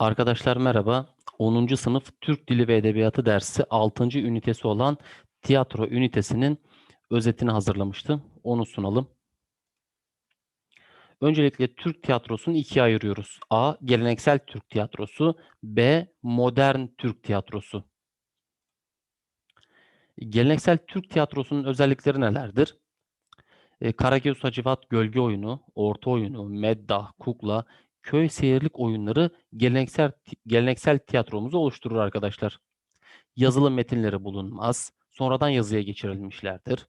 Arkadaşlar merhaba. 10. sınıf Türk Dili ve Edebiyatı dersi 6. ünitesi olan tiyatro ünitesinin özetini hazırlamıştım. Onu sunalım. Öncelikle Türk tiyatrosunu ikiye ayırıyoruz. A. Geleneksel Türk tiyatrosu. B. Modern Türk tiyatrosu. Geleneksel Türk tiyatrosunun özellikleri nelerdir? E, Karagöz Hacivat Gölge Oyunu, Orta Oyunu, Meddah, Kukla, köy seyirlik oyunları geleneksel geleneksel tiyatromuzu oluşturur arkadaşlar. Yazılı metinleri bulunmaz. Sonradan yazıya geçirilmişlerdir.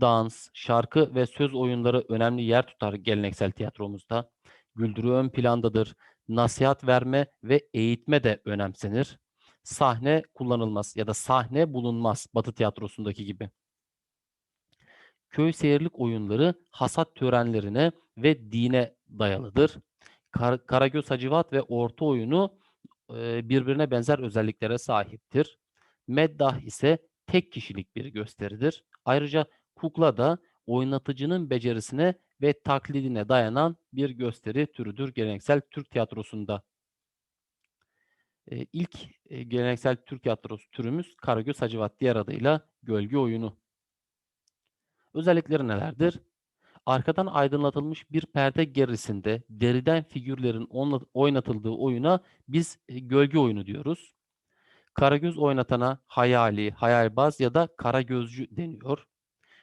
Dans, şarkı ve söz oyunları önemli yer tutar geleneksel tiyatromuzda. Güldürü ön plandadır. Nasihat verme ve eğitme de önemsenir. Sahne kullanılmaz ya da sahne bulunmaz Batı tiyatrosundaki gibi. Köy seyirlik oyunları hasat törenlerine ve dine dayalıdır. Kar Karagöz Hacivat ve Orta oyunu e, birbirine benzer özelliklere sahiptir. Meddah ise tek kişilik bir gösteridir. Ayrıca kukla da oynatıcının becerisine ve taklidine dayanan bir gösteri türüdür geleneksel Türk tiyatrosunda. E, ilk e, geleneksel Türk tiyatrosu türümüz Karagöz Hacivat diğer adıyla gölge oyunu. Özellikleri nelerdir? Arkadan aydınlatılmış bir perde gerisinde deriden figürlerin oynatıldığı oyuna biz e, gölge oyunu diyoruz. Karagöz oynatana hayali, hayalbaz ya da karagözcü deniyor.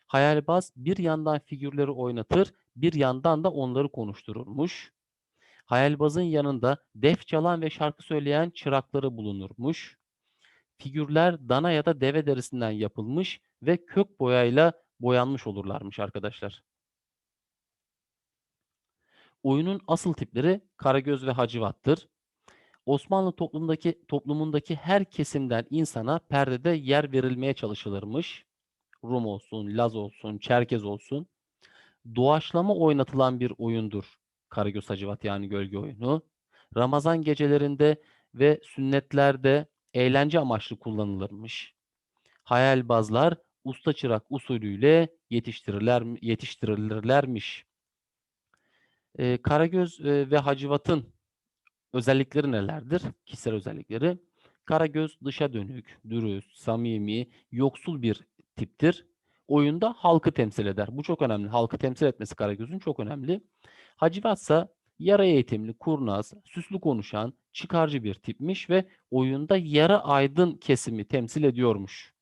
Hayalbaz bir yandan figürleri oynatır, bir yandan da onları konuştururmuş. Hayalbazın yanında def çalan ve şarkı söyleyen çırakları bulunurmuş. Figürler dana ya da deve derisinden yapılmış ve kök boyayla boyanmış olurlarmış arkadaşlar. Oyunun asıl tipleri Karagöz ve Hacivat'tır. Osmanlı toplumundaki toplumundaki her kesimden insana perdede yer verilmeye çalışılırmış. Rum olsun, Laz olsun, Çerkez olsun. Doğaçlama oynatılan bir oyundur Karagöz Hacivat yani gölge oyunu. Ramazan gecelerinde ve sünnetlerde eğlence amaçlı kullanılırmış. Hayalbazlar usta çırak usulüyle yetiştirirler, yetiştirilirlermiş. E, Karagöz e, ve Hacivat'ın özellikleri nelerdir? Kişisel özellikleri. Karagöz dışa dönük, dürüst, samimi, yoksul bir tiptir. Oyunda halkı temsil eder. Bu çok önemli. Halkı temsil etmesi Karagöz'ün çok önemli. Hacivat ise yara eğitimli, kurnaz, süslü konuşan, çıkarcı bir tipmiş ve oyunda yarı aydın kesimi temsil ediyormuş.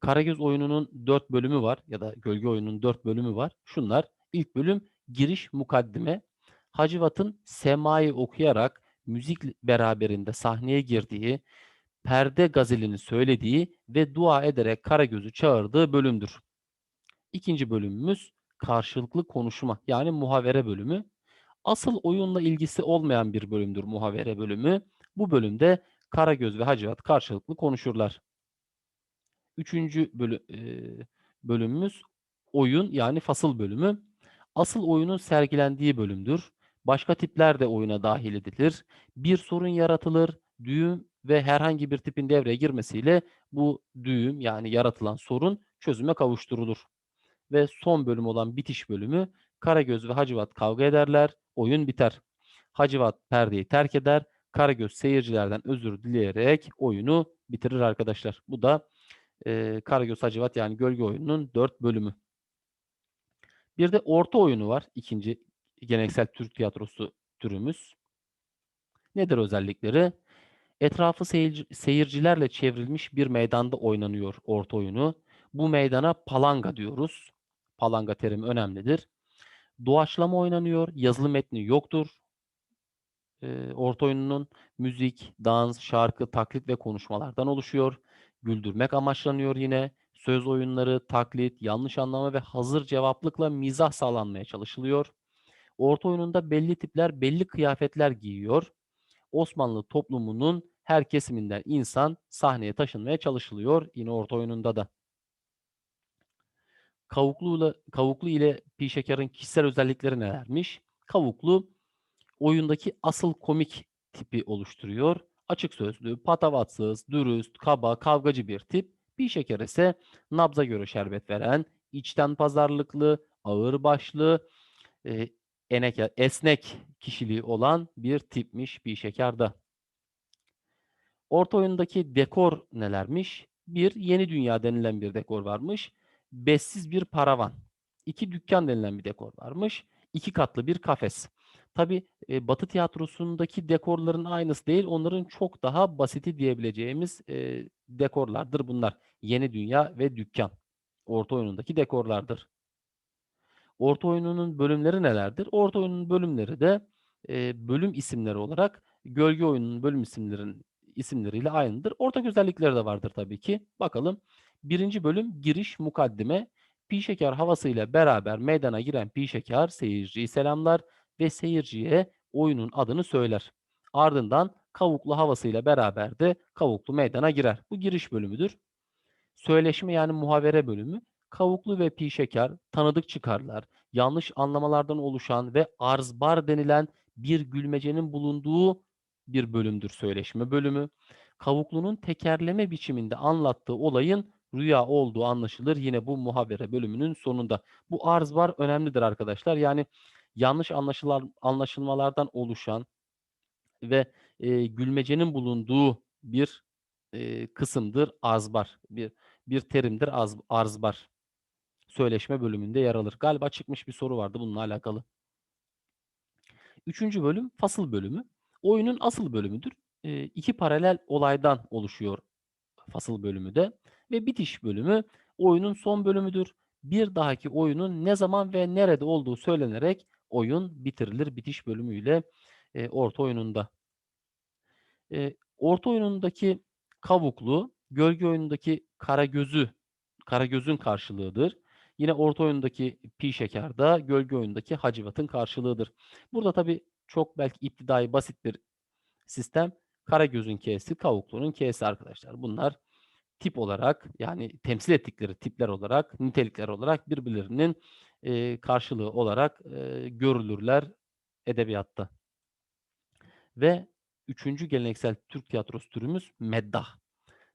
Karagöz oyununun dört bölümü var ya da gölge oyununun dört bölümü var. Şunlar İlk bölüm giriş mukaddime. Hacivat'ın semayı okuyarak müzik beraberinde sahneye girdiği, perde gazelini söylediği ve dua ederek Karagöz'ü çağırdığı bölümdür. İkinci bölümümüz karşılıklı konuşma yani muhavere bölümü. Asıl oyunla ilgisi olmayan bir bölümdür muhavere bölümü. Bu bölümde Karagöz ve Hacivat karşılıklı konuşurlar. Üçüncü bölü, e, bölümümüz oyun yani fasıl bölümü asıl oyunun sergilendiği bölümdür. Başka tipler de oyuna dahil edilir. Bir sorun yaratılır, düğüm ve herhangi bir tipin devreye girmesiyle bu düğüm yani yaratılan sorun çözüme kavuşturulur. Ve son bölüm olan bitiş bölümü Karagöz ve Hacivat kavga ederler, oyun biter. Hacivat perdeyi terk eder, Karagöz seyircilerden özür dileyerek oyunu bitirir arkadaşlar. Bu da e, Karagöz Hacivat yani gölge oyununun dört bölümü. Bir de orta oyunu var. İkinci geleneksel Türk tiyatrosu türümüz. Nedir özellikleri? Etrafı seyirci, seyircilerle çevrilmiş bir meydanda oynanıyor orta oyunu. Bu meydana palanga diyoruz. Palanga terimi önemlidir. Doğaçlama oynanıyor. Yazılı metni yoktur. Ee, orta oyununun müzik, dans, şarkı, taklit ve konuşmalardan oluşuyor. Güldürmek amaçlanıyor yine söz oyunları, taklit, yanlış anlama ve hazır cevaplıkla mizah sağlanmaya çalışılıyor. Orta oyununda belli tipler belli kıyafetler giyiyor. Osmanlı toplumunun her kesiminden insan sahneye taşınmaya çalışılıyor yine orta oyununda da. Kavuklu ile, Kavuklu ile Pi Şeker'in kişisel özellikleri nelermiş? Kavuklu oyundaki asıl komik tipi oluşturuyor. Açık sözlü, patavatsız, dürüst, kaba, kavgacı bir tip. Bir şeker ise nabza göre şerbet veren, içten pazarlıklı, ağır başlı, e, eneke, esnek kişiliği olan bir tipmiş bir şekerda. Orta oyundaki dekor nelermiş? Bir, yeni dünya denilen bir dekor varmış. Bessiz bir paravan. İki, dükkan denilen bir dekor varmış. İki katlı bir kafes. Tabi e, Batı tiyatrosundaki dekorların aynısı değil. Onların çok daha basiti diyebileceğimiz e, dekorlardır bunlar. Yeni dünya ve dükkan. Orta oyunundaki dekorlardır. Orta oyununun bölümleri nelerdir? Orta oyunun bölümleri de e, bölüm isimleri olarak gölge oyununun bölüm isimlerin isimleriyle aynıdır. Ortak özellikleri de vardır tabii ki. Bakalım. Birinci bölüm giriş mukaddime. Pi şeker havasıyla beraber meydana giren pi şeker seyirciyi selamlar ve seyirciye oyunun adını söyler. Ardından kavuklu havasıyla beraber de kavuklu meydana girer. Bu giriş bölümüdür. Söyleşme yani muhavere bölümü. Kavuklu ve pi şeker tanıdık çıkarlar. Yanlış anlamalardan oluşan ve arzbar denilen bir gülmecenin bulunduğu bir bölümdür söyleşme bölümü. Kavuklunun tekerleme biçiminde anlattığı olayın rüya olduğu anlaşılır yine bu muhabere bölümünün sonunda. Bu arz var önemlidir arkadaşlar. Yani yanlış anlaşılan anlaşılmalardan oluşan ve e, gülmecenin bulunduğu bir e, kısımdır arzbar. Bir bir terimdir az, arzbar. Söyleşme bölümünde yer alır. Galiba çıkmış bir soru vardı bununla alakalı. Üçüncü bölüm fasıl bölümü. Oyunun asıl bölümüdür. E, iki paralel olaydan oluşuyor fasıl bölümü de. Ve bitiş bölümü oyunun son bölümüdür. Bir dahaki oyunun ne zaman ve nerede olduğu söylenerek oyun bitirilir bitiş bölümüyle e, orta oyununda. E, orta oyunundaki kavuklu, gölge oyunundaki karagözü, karagözün karşılığıdır. Yine orta oyundaki pi şeker gölge oyundaki hacivatın karşılığıdır. Burada tabi çok belki iptidai basit bir sistem. Karagöz'ün K'si, Kavuklu'nun K'si arkadaşlar. Bunlar tip olarak yani temsil ettikleri tipler olarak, nitelikler olarak birbirlerinin e, karşılığı olarak e, görülürler edebiyatta. Ve üçüncü geleneksel Türk tiyatrosu türümüz meddah.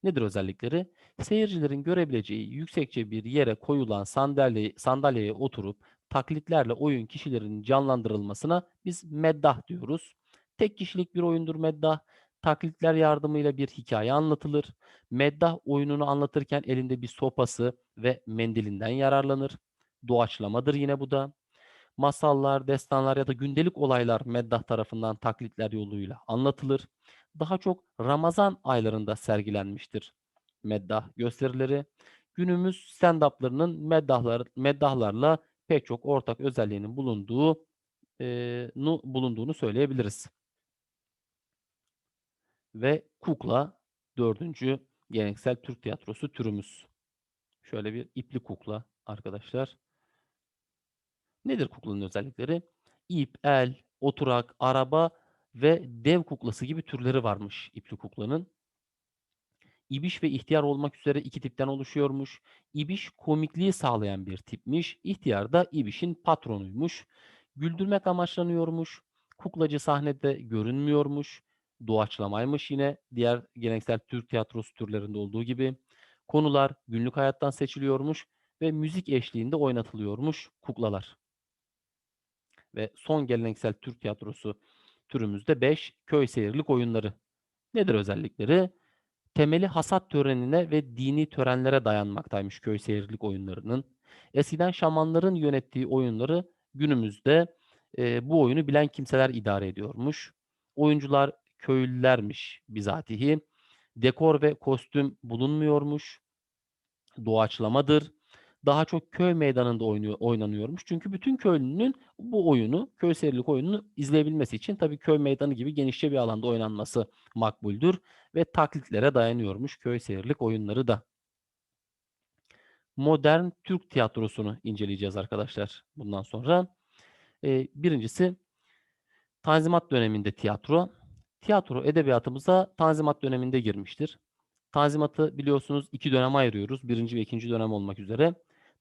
Nedir özellikleri? Seyircilerin görebileceği yüksekçe bir yere koyulan sandalye, sandalyeye oturup taklitlerle oyun kişilerinin canlandırılmasına biz meddah diyoruz. Tek kişilik bir oyundur meddah. Taklitler yardımıyla bir hikaye anlatılır. Meddah oyununu anlatırken elinde bir sopası ve mendilinden yararlanır. Doğaçlamadır yine bu da. Masallar, destanlar ya da gündelik olaylar meddah tarafından taklitler yoluyla anlatılır. Daha çok Ramazan aylarında sergilenmiştir meddah gösterileri. Günümüz stand-up'larının meddahlar, meddahlarla pek çok ortak özelliğinin bulunduğu e, nu, bulunduğunu söyleyebiliriz. Ve kukla dördüncü geleneksel Türk tiyatrosu türümüz. Şöyle bir ipli kukla arkadaşlar. Nedir kuklanın özellikleri? İp, el, oturak, araba ve dev kuklası gibi türleri varmış ipli kuklanın. İbiş ve ihtiyar olmak üzere iki tipten oluşuyormuş. İbiş komikliği sağlayan bir tipmiş. İhtiyar da İbiş'in patronuymuş. Güldürmek amaçlanıyormuş. Kuklacı sahnede görünmüyormuş. Doğaçlamaymış yine diğer geleneksel Türk tiyatrosu türlerinde olduğu gibi. Konular günlük hayattan seçiliyormuş ve müzik eşliğinde oynatılıyormuş kuklalar. Ve son geleneksel Türk tiyatrosu türümüzde 5 köy seyirlik oyunları. Nedir özellikleri? Temeli hasat törenine ve dini törenlere dayanmaktaymış köy seyirlik oyunlarının. Eskiden şamanların yönettiği oyunları günümüzde e, bu oyunu bilen kimseler idare ediyormuş. Oyuncular köylülermiş bizatihi. Dekor ve kostüm bulunmuyormuş. Doğaçlamadır daha çok köy meydanında oynuyor, oynanıyormuş. Çünkü bütün köylünün bu oyunu, köy serilik oyununu izleyebilmesi için tabii köy meydanı gibi genişçe bir alanda oynanması makbuldür ve taklitlere dayanıyormuş köy seyirlik oyunları da. Modern Türk tiyatrosunu inceleyeceğiz arkadaşlar bundan sonra. Ee, birincisi Tanzimat döneminde tiyatro. Tiyatro edebiyatımıza Tanzimat döneminde girmiştir. Tanzimat'ı biliyorsunuz iki döneme ayırıyoruz. Birinci ve ikinci dönem olmak üzere.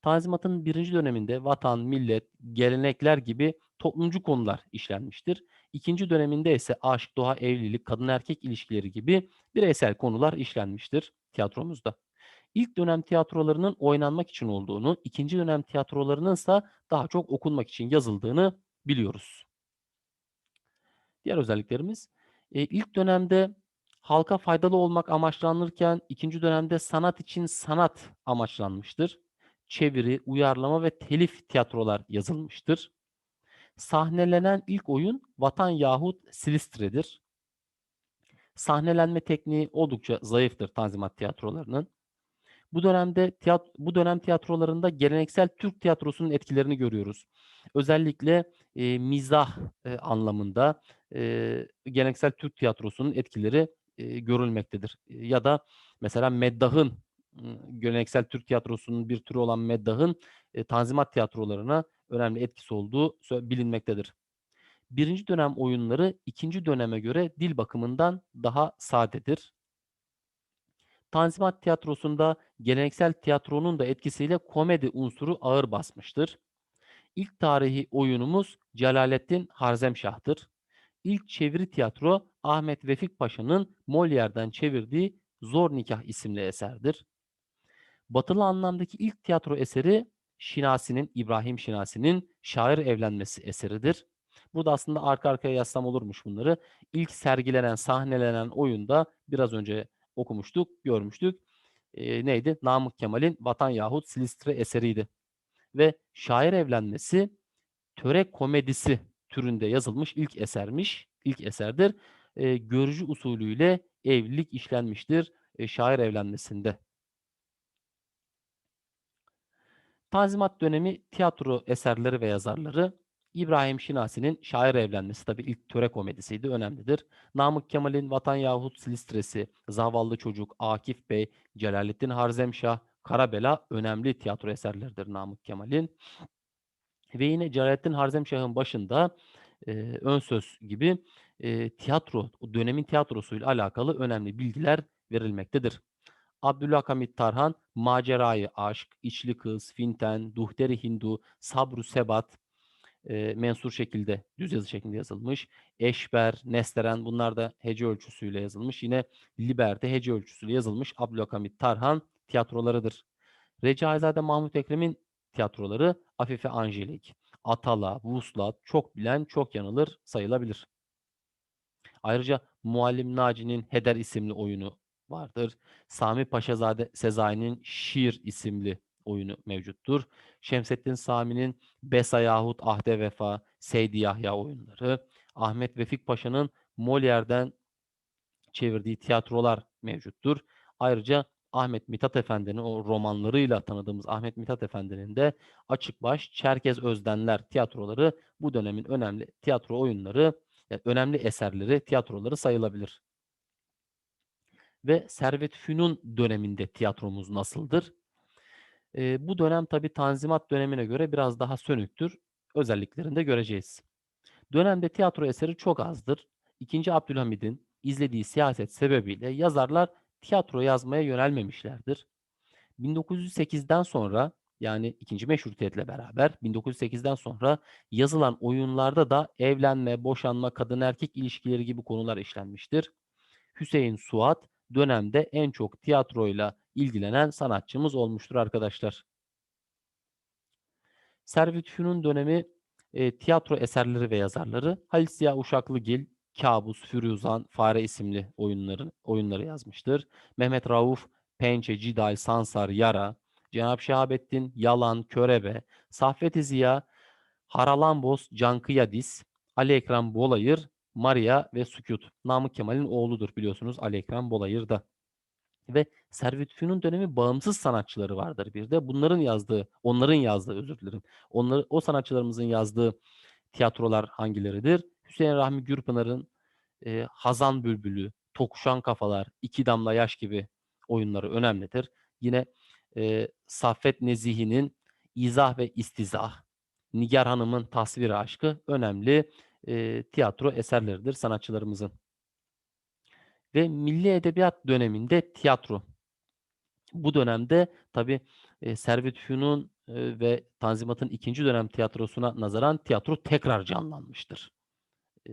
Tanzimat'ın birinci döneminde vatan, millet, gelenekler gibi toplumcu konular işlenmiştir. İkinci döneminde ise aşk, doğa, evlilik, kadın erkek ilişkileri gibi bireysel konular işlenmiştir tiyatromuzda. İlk dönem tiyatrolarının oynanmak için olduğunu, ikinci dönem tiyatrolarının ise daha çok okunmak için yazıldığını biliyoruz. Diğer özelliklerimiz e, ilk dönemde halka faydalı olmak amaçlanırken ikinci dönemde sanat için sanat amaçlanmıştır. Çeviri, uyarlama ve telif tiyatrolar yazılmıştır. Sahnelenen ilk oyun Vatan yahut Silistre'dir. Sahnelenme tekniği oldukça zayıftır Tanzimat tiyatrolarının. Bu dönemde tiyat bu dönem tiyatrolarında geleneksel Türk tiyatrosunun etkilerini görüyoruz. Özellikle e, mizah e, anlamında e, geleneksel Türk tiyatrosunun etkileri e, görülmektedir. Ya da mesela Meddah'ın geleneksel Türk tiyatrosunun bir türü olan Meddah'ın e, Tanzimat tiyatrolarına önemli etkisi olduğu bilinmektedir. Birinci dönem oyunları ikinci döneme göre dil bakımından daha sadedir. Tanzimat tiyatrosunda geleneksel tiyatronun da etkisiyle komedi unsuru ağır basmıştır. İlk tarihi oyunumuz Celalettin Harzemşah'tır. İlk çeviri tiyatro Ahmet Vefik Paşa'nın Molière'den çevirdiği Zor Nikah isimli eserdir. Batılı anlamdaki ilk tiyatro eseri Şinasi'nin, İbrahim Şinasi'nin Şair Evlenmesi eseridir. Burada aslında arka arkaya yazsam olurmuş bunları. İlk sergilenen, sahnelenen oyunda biraz önce okumuştuk, görmüştük. E, neydi? Namık Kemal'in Vatan yahut Silistre eseriydi. Ve Şair Evlenmesi töre komedisi türünde yazılmış ilk esermiş, ilk eserdir. E, görücü usulüyle evlilik işlenmiştir e, şair evlenmesinde. Tanzimat dönemi tiyatro eserleri ve yazarları İbrahim Şinasi'nin şair evlenmesi tabi ilk töre komedisiydi, önemlidir. Namık Kemal'in Vatan yahut Silistresi, Zavallı Çocuk, Akif Bey, Celalettin Harzemşah, Karabela önemli tiyatro eserleridir Namık Kemal'in. Ve yine Celalettin Harzemşah'ın başında e, ön söz gibi e, tiyatro, dönemin tiyatrosuyla alakalı önemli bilgiler verilmektedir. Abdülhakamit Tarhan, Macerayı Aşk, İçli Kız, Finten, Duhteri Hindu, Sabru Sebat, e, mensur şekilde, düz yazı şeklinde yazılmış. Eşber, Nesteren bunlar da hece ölçüsüyle yazılmış. Yine Liber'de hece ölçüsüyle yazılmış Abdülhakamit Tarhan tiyatrolarıdır. Recaizade Mahmut Ekrem'in tiyatroları Afife Angelik, Atala, Vuslat, çok bilen çok yanılır sayılabilir. Ayrıca Muallim Naci'nin Heder isimli oyunu vardır. Sami Paşazade Sezai'nin Şiir isimli oyunu mevcuttur. Şemsettin Sami'nin Besa yahut Ahde Vefa, Seydi Yahya oyunları, Ahmet Vefik Paşa'nın Molière'den çevirdiği tiyatrolar mevcuttur. Ayrıca Ahmet Mithat Efendi'nin o romanlarıyla tanıdığımız Ahmet Mithat Efendi'nin de Açıkbaş, Çerkez Özdenler tiyatroları bu dönemin önemli tiyatro oyunları, yani önemli eserleri, tiyatroları sayılabilir. Ve Servet Fünun döneminde tiyatromuz nasıldır? Ee, bu dönem tabi Tanzimat dönemine göre biraz daha sönüktür. Özelliklerini de göreceğiz. Dönemde tiyatro eseri çok azdır. İkinci Abdülhamid'in izlediği siyaset sebebiyle yazarlar tiyatro yazmaya yönelmemişlerdir. 1908'den sonra yani ikinci meşrutiyetle beraber 1908'den sonra yazılan oyunlarda da evlenme, boşanma, kadın erkek ilişkileri gibi konular işlenmiştir. Hüseyin Suat dönemde en çok tiyatroyla ilgilenen sanatçımız olmuştur arkadaşlar. Servet Fünun dönemi e, tiyatro eserleri ve yazarları Halis Ziya Uşaklıgil, Kabus, Firuzan, Fare isimli oyunları, oyunları yazmıştır. Mehmet Rauf, Pençe, Cidal, Sansar, Yara, Cenab-ı Şehabettin, Yalan, Körebe, Saffet-i Ziya, Haralambos, Cankıyadis, Ali Ekrem Bolayır, Maria ve Sükut. Namık Kemal'in oğludur biliyorsunuz Ali Ekrem Bolayır da. Ve Servet Fünun dönemi bağımsız sanatçıları vardır bir de. Bunların yazdığı, onların yazdığı özür dilerim. Onları, o sanatçılarımızın yazdığı tiyatrolar hangileridir? Hüseyin Rahmi Gürpınar'ın e, Hazan Bülbülü, Tokuşan Kafalar, İki Damla Yaş gibi oyunları önemlidir. Yine e, Saffet Nezihi'nin İzah ve İstizah, Nigar Hanım'ın Tasvir Aşkı önemli e, tiyatro eserleridir sanatçılarımızın. Ve Milli Edebiyat döneminde tiyatro. Bu dönemde tabi e, Servet Fünun e, ve Tanzimat'ın ikinci dönem tiyatrosuna nazaran tiyatro tekrar canlanmıştır. E,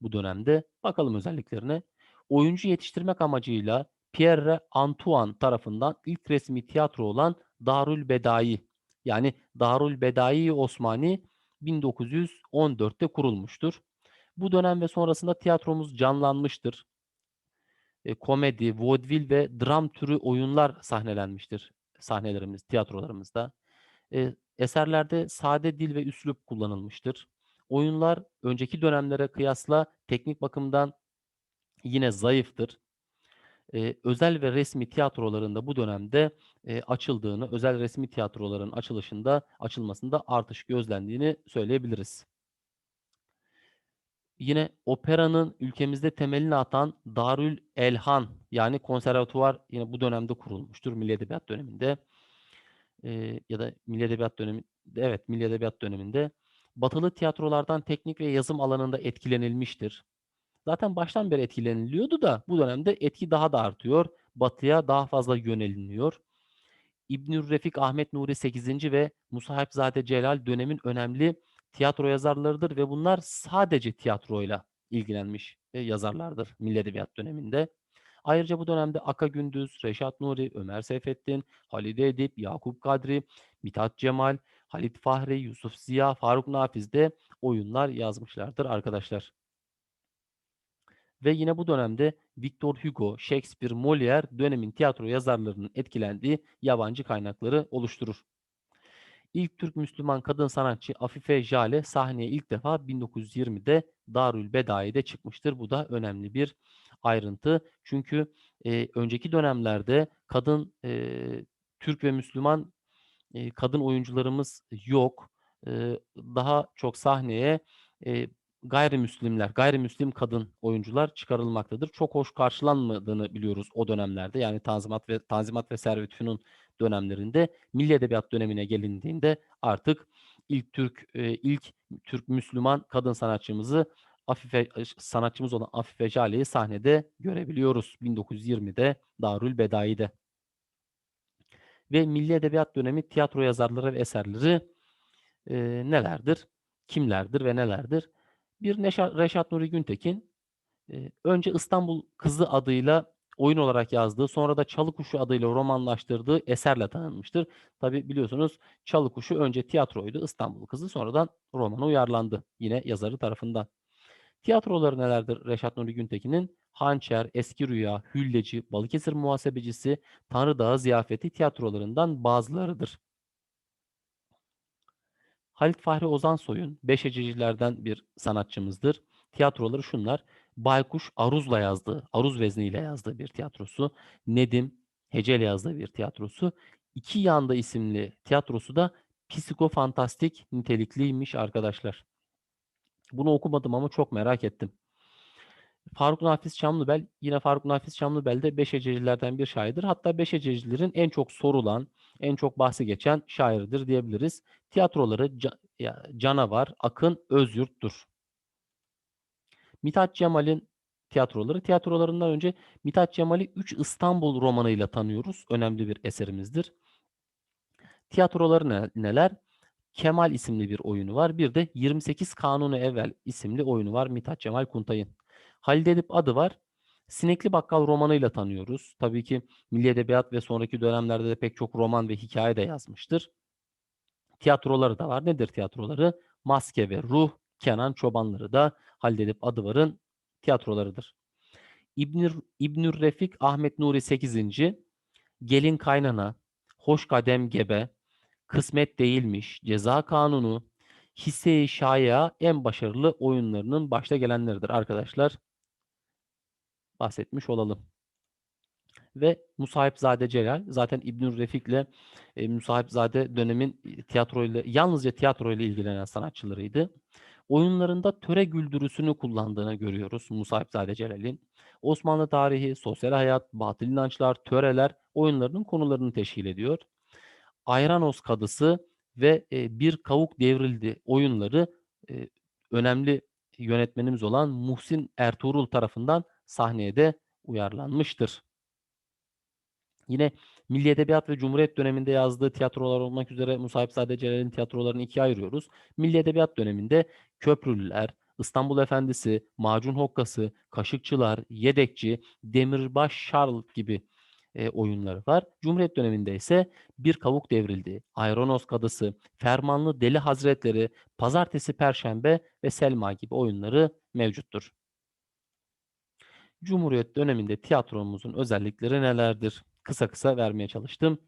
bu dönemde bakalım özelliklerine. Oyuncu yetiştirmek amacıyla Pierre Antoine tarafından ilk resmi tiyatro olan Darül Bedai yani Darül Bedai Osmani 1914'te kurulmuştur. Bu dönem ve sonrasında tiyatromuz canlanmıştır. E, komedi, vaudeville ve dram türü oyunlar sahnelenmiştir sahnelerimiz, tiyatrolarımızda. E, eserlerde sade dil ve üslup kullanılmıştır. Oyunlar önceki dönemlere kıyasla teknik bakımdan yine zayıftır. Eee, özel ve resmi tiyatrolarında bu dönemde, eee, açıldığını, özel resmi tiyatroların açılışında açılmasında artış gözlendiğini söyleyebiliriz. Yine operanın ülkemizde temelini atan Darül Elhan yani konservatuvar yine bu dönemde kurulmuştur Milli Edebiyat döneminde. Eee, ya da Milli Edebiyat dönemi evet, Milli Edebiyat döneminde batılı tiyatrolardan teknik ve yazım alanında etkilenilmiştir. Zaten baştan beri etkileniliyordu da bu dönemde etki daha da artıyor. Batıya daha fazla yöneliniyor. İbnül Refik Ahmet Nuri 8. ve Musahipzade Celal dönemin önemli tiyatro yazarlarıdır ve bunlar sadece tiyatroyla ilgilenmiş yazarlardır Milli Edebiyat döneminde. Ayrıca bu dönemde Aka Gündüz, Reşat Nuri, Ömer Seyfettin, Halide Edip, Yakup Kadri, Mithat Cemal, Halit Fahri, Yusuf Ziya, Faruk Nafiz de oyunlar yazmışlardır arkadaşlar. Ve yine bu dönemde Victor Hugo, Shakespeare, Molière dönemin tiyatro yazarlarının etkilendiği yabancı kaynakları oluşturur. İlk Türk Müslüman kadın sanatçı Afife Jale sahneye ilk defa 1920'de Darül Bedai'de çıkmıştır. Bu da önemli bir ayrıntı. Çünkü e, önceki dönemlerde kadın e, Türk ve Müslüman e, kadın oyuncularımız yok. E, daha çok sahneye e, gayrimüslimler, gayrimüslim kadın oyuncular çıkarılmaktadır. Çok hoş karşılanmadığını biliyoruz o dönemlerde. Yani Tanzimat ve Tanzimat ve Servet Fünun dönemlerinde Milli Edebiyat dönemine gelindiğinde artık ilk Türk e, ilk Türk Müslüman kadın sanatçımızı Afife sanatçımız olan Afife Jale'yi sahnede görebiliyoruz 1920'de Darül Bedai'de. Ve Milli Edebiyat dönemi tiyatro yazarları ve eserleri e, nelerdir? Kimlerdir ve nelerdir? Bir Neşat, Reşat Nuri Güntekin e, önce İstanbul Kızı adıyla oyun olarak yazdığı, sonra da Çalı Kuşu adıyla romanlaştırdığı eserle tanınmıştır. Tabi biliyorsunuz Çalı Kuşu önce tiyatroydu, İstanbul Kızı sonradan romana uyarlandı yine yazarı tarafından. Tiyatroları nelerdir Reşat Nuri Güntekin'in? Hançer, Eski Rüya, Hülleci, Balıkesir Muhasebecisi, Tanrı Dağı Ziyafeti tiyatrolarından bazılarıdır. Halit Fahri Ozansoy'un Beşecicilerden bir sanatçımızdır. Tiyatroları şunlar. Baykuş Aruz'la yazdığı, Aruz vezniyle yazdığı bir tiyatrosu. Nedim Hece'yle yazdığı bir tiyatrosu. İki Yanda isimli tiyatrosu da psikofantastik nitelikliymiş arkadaşlar. Bunu okumadım ama çok merak ettim. Faruk Nafiz Çamlıbel, yine Faruk Nafiz Çamlıbel de Beşececilerden bir şairdir. Hatta Beşececilerin en çok sorulan, en çok bahsi geçen şairidir diyebiliriz. Tiyatroları ca, ya, Canavar, Akın, Özyurt'tur. Mithat Cemal'in tiyatroları. Tiyatrolarından önce Mithat Cemal'i 3 İstanbul romanıyla tanıyoruz. Önemli bir eserimizdir. Tiyatroları ne, neler? Kemal isimli bir oyunu var. Bir de 28 Kanunu Evvel isimli oyunu var Mithat Cemal Kuntay'ın. Halil Edip adı var. Sinekli Bakkal romanıyla tanıyoruz. Tabii ki Milli Edebiyat ve sonraki dönemlerde de pek çok roman ve hikaye de yazmıştır. Tiyatroları da var. Nedir tiyatroları? Maske ve Ruh, Kenan Çobanları da Halil Edip Adıvar'ın tiyatrolarıdır. İbnür, İbnür Refik Ahmet Nuri 8. Gelin Kaynana, Hoş Kadem Gebe, Kısmet Değilmiş, Ceza Kanunu, Hisse-i Şaya en başarılı oyunlarının başta gelenleridir arkadaşlar. Bahsetmiş olalım. Ve Musahipzade Celal zaten İbnül Refik'le e, Musahipzade dönemin tiyatroyla yalnızca tiyatroyla ilgilenen sanatçılarıydı. Oyunlarında töre güldürüsünü kullandığını görüyoruz Musahipzade Celal'in. Osmanlı tarihi, sosyal hayat, batıl inançlar, töreler oyunlarının konularını teşkil ediyor. Ayranos Kadısı ve e, Bir Kavuk Devrildi oyunları e, önemli yönetmenimiz olan Muhsin Ertuğrul tarafından sahneye de uyarlanmıştır. Yine Milli Edebiyat ve Cumhuriyet döneminde yazdığı tiyatrolar olmak üzere Musahipzade Celal'in tiyatrolarını ikiye ayırıyoruz. Milli Edebiyat döneminde Köprülüler, İstanbul Efendisi, Macun Hokkası, Kaşıkçılar, Yedekçi, Demirbaş Şarl gibi eee, oyunları var. Cumhuriyet döneminde ise Bir Kavuk Devrildi, Ayronos Kadısı, Fermanlı Deli Hazretleri, Pazartesi Perşembe ve Selma gibi oyunları mevcuttur. Cumhuriyet döneminde tiyatromuzun özellikleri nelerdir? Kısa kısa vermeye çalıştım.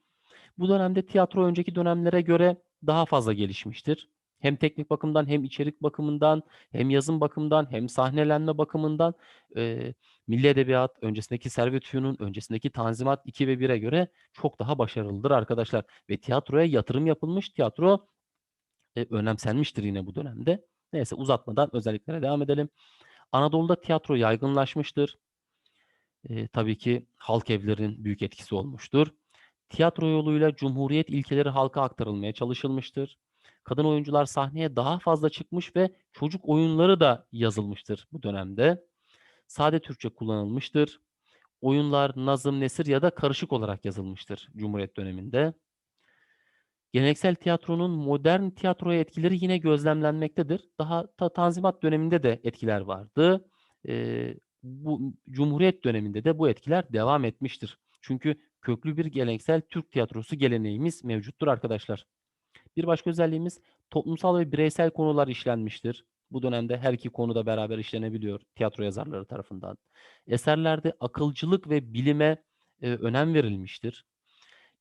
Bu dönemde tiyatro önceki dönemlere göre daha fazla gelişmiştir. Hem teknik bakımdan hem içerik bakımından hem yazım bakımından hem sahnelenme bakımından eee, milli edebiyat öncesindeki Servet Fünun, öncesindeki Tanzimat 2 ve 1'e göre çok daha başarılıdır arkadaşlar. Ve tiyatroya yatırım yapılmış, tiyatro e, önemsenmiştir yine bu dönemde. Neyse uzatmadan özelliklere devam edelim. Anadolu'da tiyatro yaygınlaşmıştır. Eee, tabii ki halk evlerinin büyük etkisi olmuştur. Tiyatro yoluyla cumhuriyet ilkeleri halka aktarılmaya çalışılmıştır. Kadın oyuncular sahneye daha fazla çıkmış ve çocuk oyunları da yazılmıştır bu dönemde. Sade Türkçe kullanılmıştır. Oyunlar nazım, nesir ya da karışık olarak yazılmıştır Cumhuriyet döneminde. Geleneksel tiyatronun modern tiyatroya etkileri yine gözlemlenmektedir. Daha ta Tanzimat döneminde de etkiler vardı. Eee, bu Cumhuriyet döneminde de bu etkiler devam etmiştir. Çünkü köklü bir geleneksel Türk tiyatrosu geleneğimiz mevcuttur arkadaşlar. Bir başka özelliğimiz toplumsal ve bireysel konular işlenmiştir. Bu dönemde her iki konu da beraber işlenebiliyor tiyatro yazarları tarafından. Eserlerde akılcılık ve bilime e, önem verilmiştir.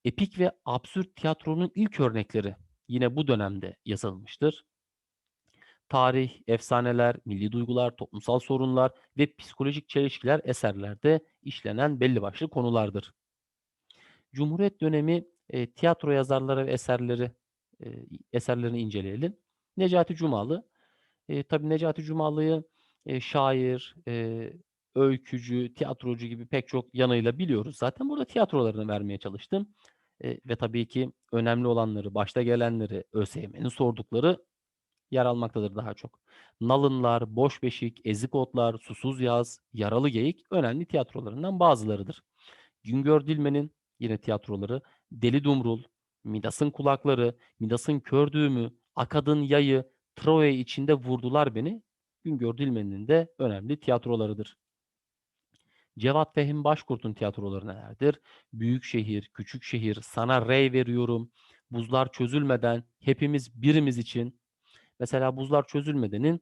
Epik ve absürt tiyatronun ilk örnekleri yine bu dönemde yazılmıştır. Tarih, efsaneler, milli duygular, toplumsal sorunlar ve psikolojik çelişkiler eserlerde işlenen belli başlı konulardır. Cumhuriyet dönemi e, tiyatro yazarları ve eserleri e, eserlerini inceleyelim. Necati Cumalı. E, tabii Necati Cumalı'yı e, şair, e, öykücü, tiyatrocu gibi pek çok yanıyla biliyoruz. Zaten burada tiyatrolarını vermeye çalıştım. E, ve tabii ki önemli olanları, başta gelenleri, ÖSYM'nin sordukları yer almaktadır daha çok. Nalınlar, Boş Beşik, Ezik Otlar, Susuz Yaz, Yaralı Geyik önemli tiyatrolarından bazılarıdır. Güngör Dilmen'in yine tiyatroları Deli Dumrul, Midas'ın Kulakları, Midas'ın Kör Düğümü, Akad'ın Yayı, Troya içinde Vurdular Beni Güngör Dilmen'in de önemli tiyatrolarıdır. Cevat Fehim Başkurt'un tiyatroları nelerdir? Büyük şehir, küçük şehir, sana rey veriyorum, buzlar çözülmeden, hepimiz birimiz için. Mesela buzlar çözülmedenin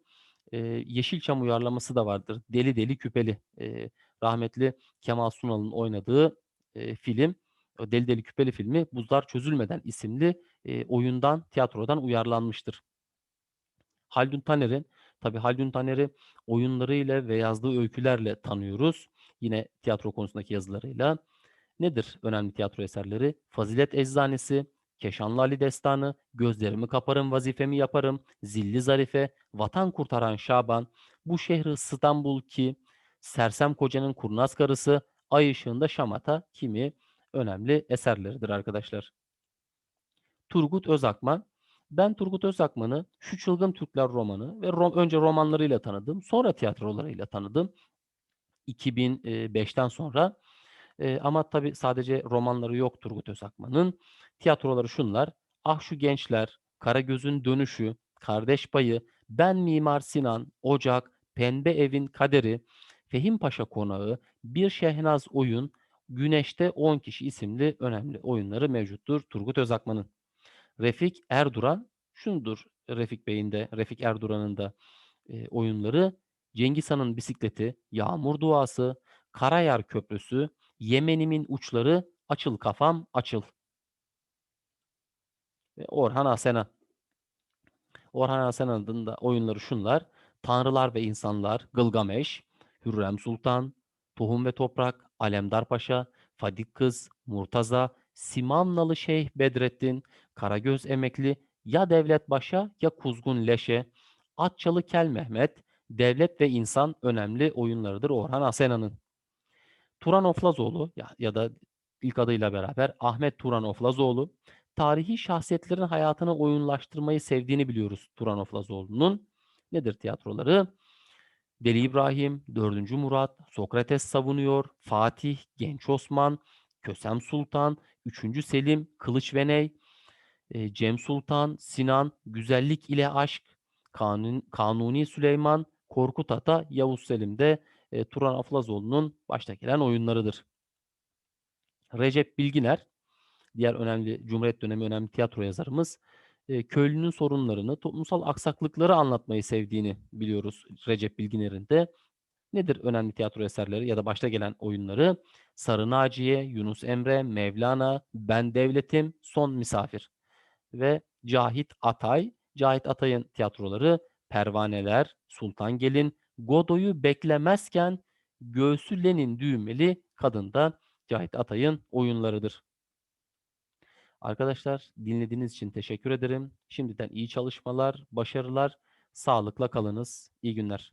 e, Yeşilçam uyarlaması da vardır. Deli Deli Küpeli. E, rahmetli Kemal Sunal'ın oynadığı e, film. Deli Deli Küpeli filmi Buzlar Çözülmeden isimli e, oyundan, tiyatrodan uyarlanmıştır. Haldun Taner'in, tabi Haldun Taner'i oyunlarıyla ve yazdığı öykülerle tanıyoruz. Yine tiyatro konusundaki yazılarıyla. Nedir önemli tiyatro eserleri? Fazilet Eczanesi, Keşanlı Ali Destanı, Gözlerimi Kaparım Vazifemi Yaparım, Zilli Zarife, Vatan Kurtaran Şaban, Bu Şehri İstanbul ki, Sersem Koca'nın Kurnaz Karısı, Ay Işığında Şamata kimi önemli eserleridir arkadaşlar. Turgut Özakman. Ben Turgut Özakman'ı Şu Çılgın Türkler romanı ve rom, önce romanlarıyla tanıdım. Sonra tiyatrolarıyla tanıdım. 2005'ten sonra. E, ama tabii sadece romanları yok Turgut Özakman'ın. Tiyatroları şunlar. Ah Şu Gençler, Karagöz'ün Dönüşü, Kardeş Payı, Ben Mimar Sinan, Ocak, Pembe Evin Kaderi, Fehim Paşa Konağı, Bir Şehnaz Oyun, Güneşte 10 Kişi isimli önemli oyunları mevcuttur Turgut Özakman'ın. Refik Erduran, şunudur Refik Bey'in de, Refik Erduran'ın da e, oyunları. Cengiz Han'ın bisikleti, Yağmur Duası, Karayar Köprüsü, Yemen'imin uçları, Açıl Kafam Açıl. Ve Orhan Asena. Orhan Asena'nın da oyunları şunlar. Tanrılar ve İnsanlar, Gılgameş, Hürrem Sultan, Tohum ve Toprak, Alemdar Paşa, Fadik Kız, Murtaza, Simamnalı Şeyh Bedrettin, Karagöz Emekli, ya Devlet Başa ya Kuzgun Leşe, Atçalı Kel Mehmet, Devlet ve İnsan önemli oyunlarıdır Orhan Asena'nın. Turan Oflazoğlu ya, ya da ilk adıyla beraber Ahmet Turan Oflazoğlu tarihi şahsiyetlerin hayatını oyunlaştırmayı sevdiğini biliyoruz Turan Oflazoğlu'nun. Nedir tiyatroları? Deli İbrahim, 4. Murat, Sokrates savunuyor, Fatih, Genç Osman, Kösem Sultan, 3. Selim, Kılıç Veney, e, Cem Sultan, Sinan, Güzellik ile Aşk, Kanun, Kanuni Süleyman, Korkut Ata, Yavuz Selim de e, Turan Aflazoğlu'nun başta gelen oyunlarıdır. Recep Bilginer, diğer önemli Cumhuriyet dönemi önemli tiyatro yazarımız, eee, köylünün sorunlarını, toplumsal aksaklıkları anlatmayı sevdiğini biliyoruz Recep Bilginer'in de. Nedir önemli tiyatro eserleri ya da başta gelen oyunları? Sarı Naciye, Yunus Emre, Mevlana, Ben Devletim, Son Misafir ve Cahit Atay. Cahit Atay'ın tiyatroları Pervaneler, Sultan Gelin, Godoy'u beklemezken Göğsü Lenin Düğmeli Kadın da Cahit Atay'ın oyunlarıdır. Arkadaşlar dinlediğiniz için teşekkür ederim. Şimdiden iyi çalışmalar, başarılar, sağlıkla kalınız. İyi günler.